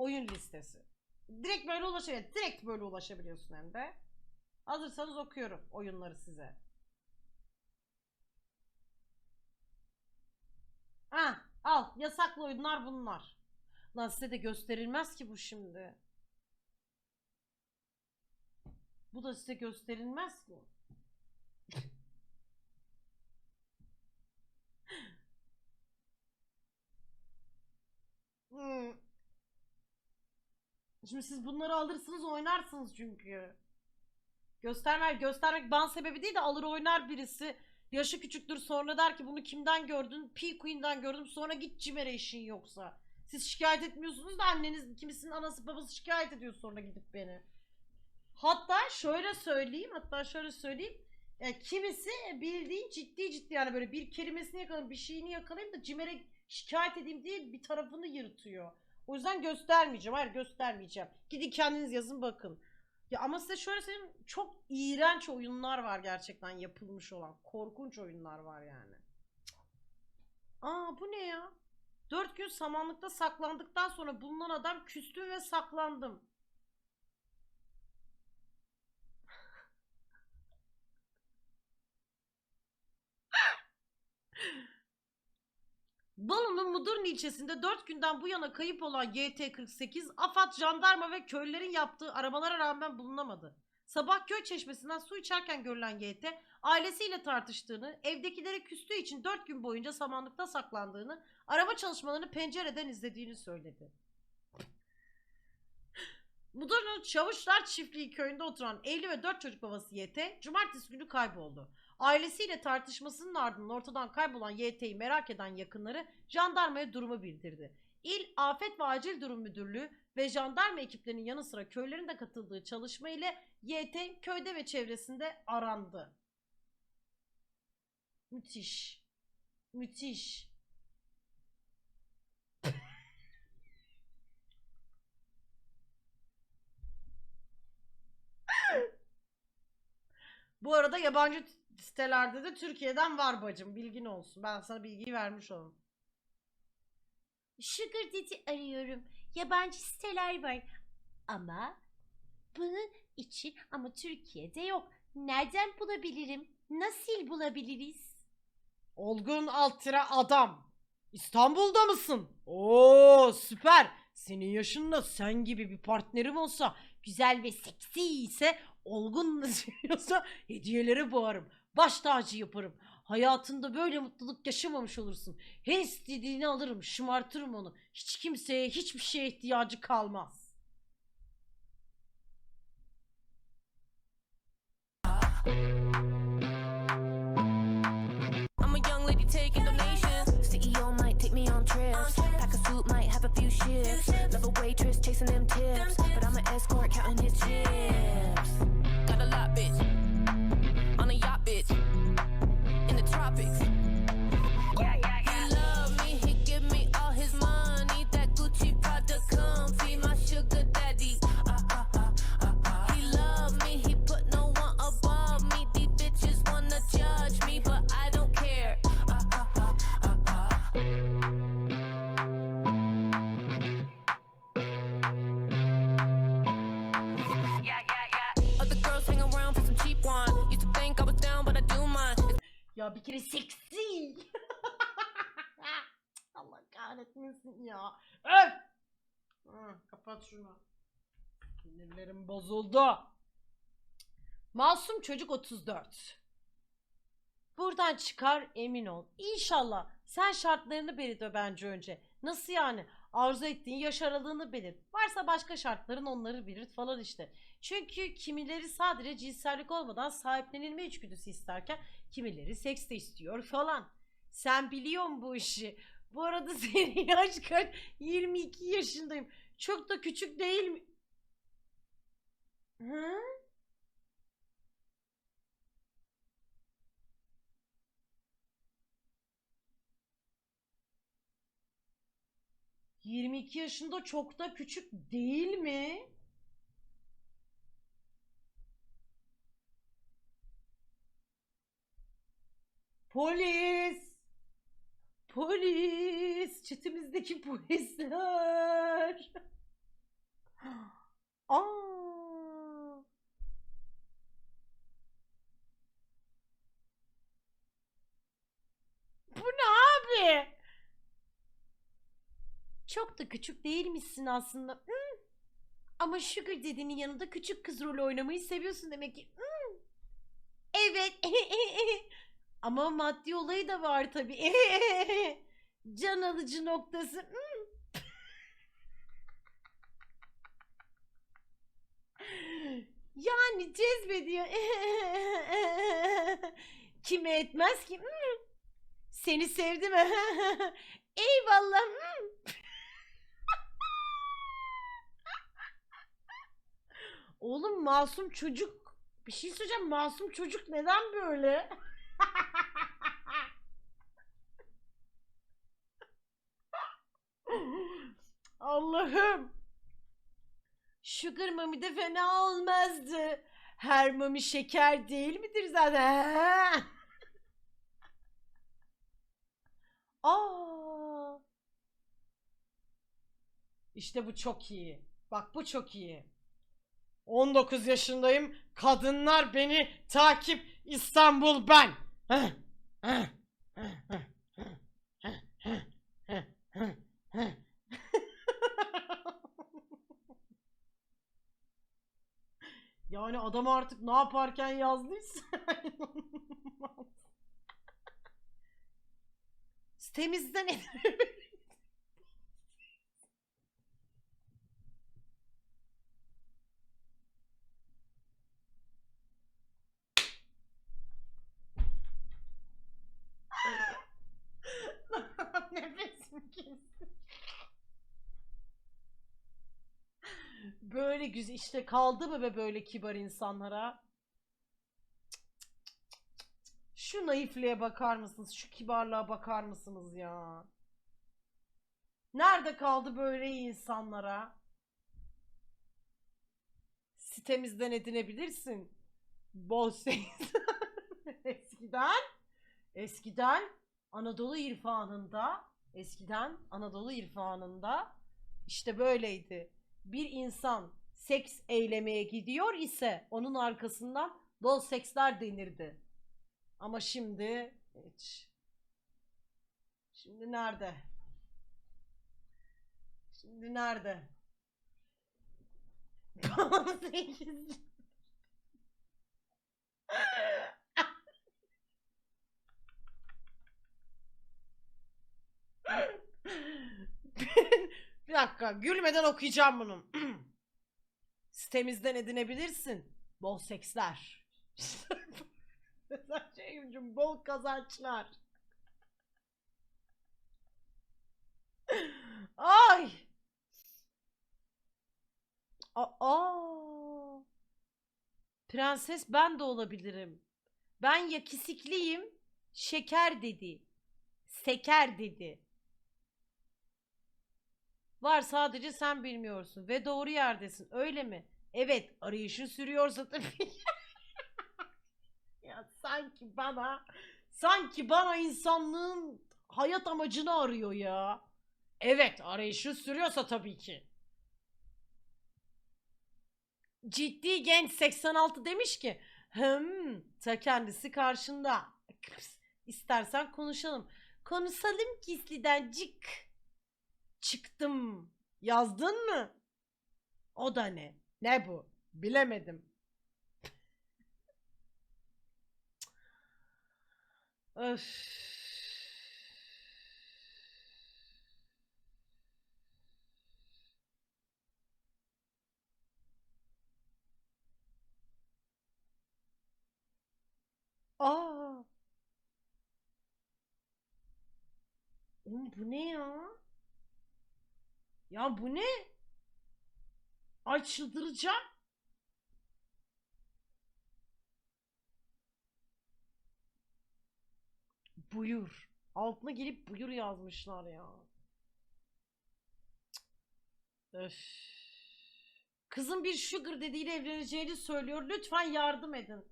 oyun listesi. Direkt böyle ulaşabiliyorsun. Direkt böyle ulaşabiliyorsun hem de. Hazırsanız okuyorum oyunları size. Ah, al. Yasaklı oyunlar bunlar. Lan size de gösterilmez ki bu şimdi. Bu da size gösterilmez ki. Hmm. Şimdi siz bunları alırsınız oynarsınız çünkü. Göstermek, göstermek ban sebebi değil de alır oynar birisi. Yaşı küçüktür sonra der ki bunu kimden gördün? P Queen'den gördüm sonra git Cimer'e işin yoksa. Siz şikayet etmiyorsunuz da anneniz kimisinin anası babası şikayet ediyor sonra gidip beni. Hatta şöyle söyleyeyim hatta şöyle söyleyeyim. E, kimisi bildiğin ciddi ciddi yani böyle bir kelimesini yakalayayım bir şeyini yakalayayım da Cimer'e şikayet edeyim diye bir tarafını yırtıyor. O yüzden göstermeyeceğim. Hayır göstermeyeceğim. Gidin kendiniz yazın bakın. Ya ama size şöyle söyleyeyim çok iğrenç oyunlar var gerçekten yapılmış olan. Korkunç oyunlar var yani. Aa bu ne ya? Dört gün samanlıkta saklandıktan sonra bulunan adam küstüm ve saklandım. Bolu'nun Mudurnu ilçesinde 4 günden bu yana kayıp olan YT-48, AFAD, jandarma ve köylülerin yaptığı aramalara rağmen bulunamadı. Sabah köy çeşmesinden su içerken görülen YT, ailesiyle tartıştığını, evdekilere küstüğü için 4 gün boyunca samanlıkta saklandığını, arama çalışmalarını pencereden izlediğini söyledi. Mudurnu Çavuşlar Çiftliği köyünde oturan evli ve 4 çocuk babası YT, cumartesi günü kayboldu. Ailesiyle tartışmasının ardından ortadan kaybolan YT'yi merak eden yakınları jandarmaya durumu bildirdi. İl Afet ve Acil Durum Müdürlüğü ve jandarma ekiplerinin yanı sıra köylerin de katıldığı çalışma ile YT köyde ve çevresinde arandı. Müthiş. Müthiş. Bu arada yabancı sitelerde de Türkiye'den var bacım. Bilgin olsun. Ben sana bilgiyi vermiş oldum. Sugar Daddy arıyorum. Yabancı siteler var. Ama bunun için ama Türkiye'de yok. Nereden bulabilirim? Nasıl bulabiliriz? Olgun Altıra adam. İstanbul'da mısın? Oo süper. Senin yaşında sen gibi bir partnerim olsa, güzel ve seksi ise, olgun seviyorsa hediyeleri boğarım. Baş tacı yaparım. Hayatında böyle mutluluk yaşamamış olursun. Her istediğini alırım, şımartırım onu. Hiç kimseye, hiçbir şeye ihtiyacı kalmaz. I'm a young lady taking Bir kere seksi. Allah kahretmesin ya. Öf! Hı, kapat şunu. Sinirlerim bozuldu. Masum çocuk 34. Buradan çıkar emin ol. İnşallah. Sen şartlarını belirt bence önce. Nasıl yani? Arzu ettiğin yaş aralığını belirt. Varsa başka şartların onları belirt falan işte. Çünkü kimileri sadece cinsellik olmadan sahiplenilme içgüdüsü isterken kimileri seks de istiyor falan. Sen biliyor musun bu işi? Bu arada senin yaş kaç? 22 yaşındayım. Çok da küçük değil mi? Hı? ...22 yaşında çok da küçük değil mi? Polis! Polis! Çetimizdeki polisler! Aa. Bu ne abi? Çok da küçük değilmişsin aslında. Hmm. Ama Sugar Daddy'nin yanında küçük kız rolü oynamayı seviyorsun demek ki. Hmm. Evet. Ama maddi olayı da var tabii. Can alıcı noktası. Hmm. Yani cezbediyor. Kime etmez ki? Hmm. Seni sevdim. Eyvallah. Hmm. Oğlum masum çocuk. Bir şey söyleyeceğim. Masum çocuk neden böyle? Allah'ım. Sugar Mami de fena olmazdı. Her mami şeker değil midir zaten? Aa. İşte bu çok iyi. Bak bu çok iyi. 19 yaşındayım. Kadınlar beni takip İstanbul ben. yani adam artık ne yaparken yazdıysa Sitemizden edilmiş. Böyle güzel işte kaldı mı be böyle kibar insanlara? Şu naifliğe bakar mısınız? Şu kibarlığa bakar mısınız ya? Nerede kaldı böyle insanlara? Sitemizden edinebilirsin. Bol şey. eskiden eskiden Anadolu irfanında eskiden Anadolu irfanında işte böyleydi. Bir insan seks eylemeye gidiyor ise onun arkasından bol seksler denirdi. Ama şimdi hiç. Şimdi nerede? Şimdi nerede? 18. Bir dakika gülmeden okuyacağım bunu. Sitemizden edinebilirsin. Bol seksler. Şeyimcim bol kazançlar. Ay. Aa. Prenses ben de olabilirim. Ben yakisikliyim. Şeker dedi. Seker dedi. Var sadece sen bilmiyorsun ve doğru yerdesin. Öyle mi? Evet, arayışın sürüyorsa tabii. ya sanki bana sanki bana insanlığın hayat amacını arıyor ya. Evet, arayışın sürüyorsa tabii ki. Ciddi genç 86 demiş ki hım ta kendisi karşında. İstersen konuşalım. Konuşalım gizliden cık. Çıktım. Yazdın mı? O da ne? Ne bu? Bilemedim. Öf. Aa. Oğlum bu ne ya? Ya bu ne? Ay çıldıracağım. Buyur. Altına gelip buyur yazmışlar ya. Öf. Kızın bir sugar dediğiyle evleneceğini söylüyor. Lütfen yardım edin.